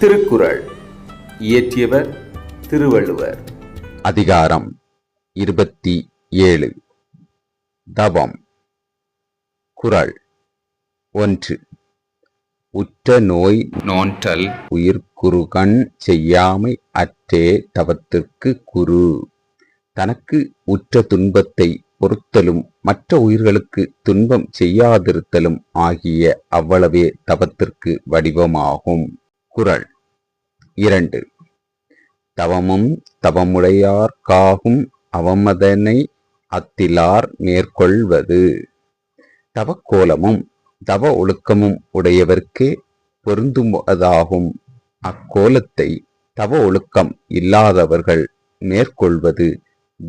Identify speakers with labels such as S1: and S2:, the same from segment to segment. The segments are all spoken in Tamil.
S1: திருக்குறள் இயற்றியவர் திருவள்ளுவர்
S2: அதிகாரம் இருபத்தி ஏழு தவம் குரல் ஒன்று உற்ற நோய் நோன்றல் உயிர்குறுகண் செய்யாமை அற்றே தவத்திற்கு குரு தனக்கு உற்ற துன்பத்தை பொறுத்தலும் மற்ற உயிர்களுக்கு துன்பம் செய்யாதிருத்தலும் ஆகிய அவ்வளவே தவத்திற்கு வடிவமாகும் குரல் இரண்டு தவமும் தவமுடையார்க்காகும் அவமதனை அத்திலார் மேற்கொள்வது தவக்கோலமும் தவ ஒழுக்கமும் உடையவர்க்கே பொருந்துவதாகும் அக்கோலத்தை தவ ஒழுக்கம் இல்லாதவர்கள் மேற்கொள்வது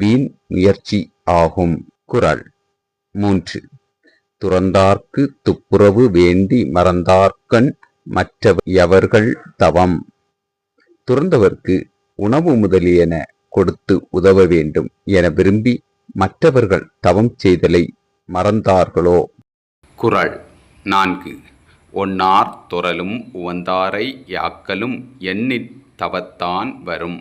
S2: வீண் முயற்சி ஆகும் குரல் மூன்று துறந்தார்க்கு துப்புரவு வேண்டி மறந்தார்கண் மற்றவர் எவர்கள் தவம் துறந்தவர்க்கு உணவு முதலியன கொடுத்து உதவ வேண்டும் என விரும்பி மற்றவர்கள் தவம் செய்தலை மறந்தார்களோ குரல் நான்கு ஒன்னார் துறலும் உவந்தாரை யாக்கலும் எண்ணித் தவத்தான் வரும்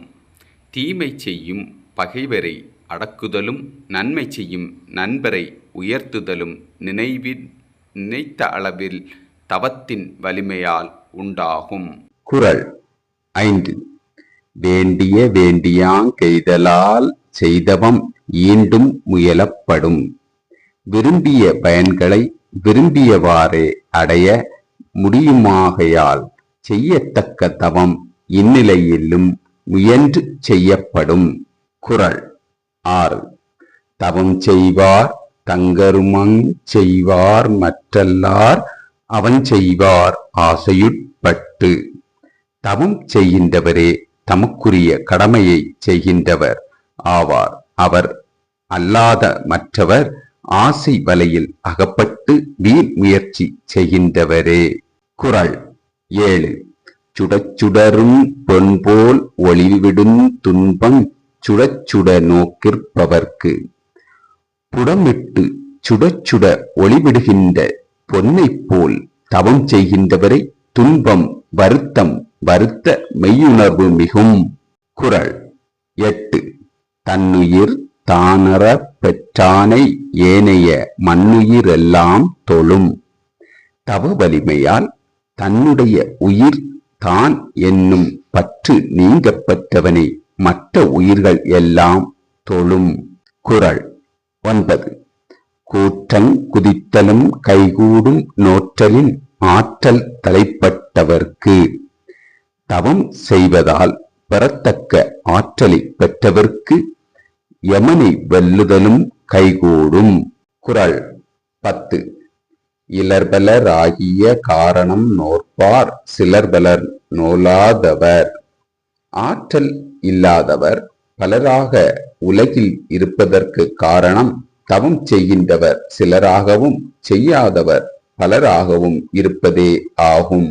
S2: தீமை செய்யும் பகைவரை அடக்குதலும் நன்மை செய்யும் நண்பரை உயர்த்துதலும் நினைவின் நினைத்த அளவில் தவத்தின் வலிமையால் உண்டாகும் குரல் ஐந்து வேண்டிய வேண்டியாங் கெய்தலால் செய்தவம் ஈண்டும் முயலப்படும் விரும்பிய பயன்களை விரும்பியவாறே அடைய முடியுமாகையால் செய்யத்தக்க தவம் இந்நிலையிலும் முயன்று செய்யப்படும் குரல் ஆறு தவம் செய்வார் தங்கருமங் செய்வார் மற்றல்லார் அவன் செய்வார் ஆசையுட்பட்டு தவம் செய்கின்றவரே தமக்குரிய கடமையை செய்கின்றவர் ஆவார் அவர் அல்லாத மற்றவர் ஆசை வலையில் அகப்பட்டு வீண் முயற்சி செய்கின்றவரே குரல் ஏழு சுடச்சுடரும் பொன்போல் ஒளிவிடும் துன்பம் சுடச்சுட நோக்கிற்பவர்க்கு புடமிட்டு சுடச்சுட ஒளிவிடுகின்ற பொன்னைப் போல் தவம் செய்கின்றவரை துன்பம் வருத்தம் வருத்த மெய்யுணர்வு மிகும் குரல் எட்டு தன்னுயிர் தானர பெற்றானை ஏனைய மண்ணுயிரெல்லாம் தொழும் தவ வலிமையால் தன்னுடைய உயிர் தான் என்னும் பற்று நீங்க பெற்றவனை மற்ற உயிர்கள் எல்லாம் தொழும் குரல் ஒன்பது கூற்றன் குதித்தலும் கைகூடும் நோற்றலின் ஆற்றல் தலைப்பட்டவர்க்கு தவம் செய்வதால் பெறத்தக்க ஆற்றலை பெற்றவர்க்கு யமனை வெல்லுதலும் கைகூடும் குரல் பத்து இலர்பலராகிய காரணம் நோற்பார் சிலர்பலர் நோலாதவர் ஆற்றல் இல்லாதவர் பலராக உலகில் இருப்பதற்கு காரணம் தவம் செய்கின்றவர் சிலராகவும் செய்யாதவர் பலராகவும் இருப்பதே ஆகும்